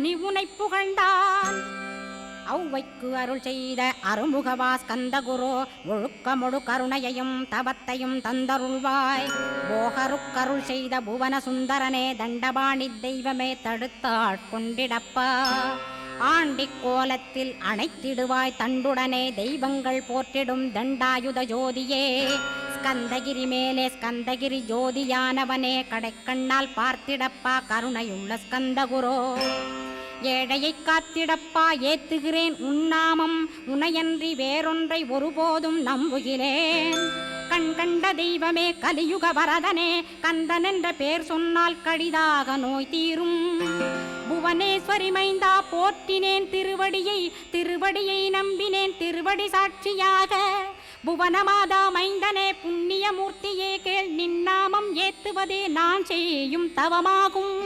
முனி உனை புகழ்ந்தான். ஔவைக்கு அருள் செய்த அருமுகவா முழுக்க முழு கருணையையும் தவத்தையும் தந்தருள்வாய். போகருக்கருள் செய்த புவன சுந்தரனே தண்டபாணி தெய்வமே தடுத்தாட்கொண்டிடப்பா ஆண்டி கோலத்தில் அணைத்திடுவாய் தண்டுடனே தெய்வங்கள் போற்றிடும் தண்டாயுத ஜோதியே. ஸ்கந்தகிரி மேலே ஸ்கந்தகிரி ஜோதியானவனே கடைக்கண்ணால் பார்த்திடப்பா கருணையுள்ள ஸ்கந்தகுரோ ஏழையை காத்திடப்பா ஏத்துகிறேன் உன்னாமம் உனையன்றி வேறொன்றை ஒருபோதும் நம்புகிறேன். கண் கண்ட தெய்வமே கலியுக வரதனே கந்தன் என்ற பேர் சொன்னால் கடிதாக நோய் தீரும். புவனேஸ்வரி மைந்தா போற்றினேன் திருவடியை திருவடியை நம்பினேன் திருவடி சாட்சியாக. புவனமாதா மைந்தனே புண்ணியமூர்த்தியே கேள் நின்னாமம் ஏத்துவதே நான் செய்யும் தவமாகும்.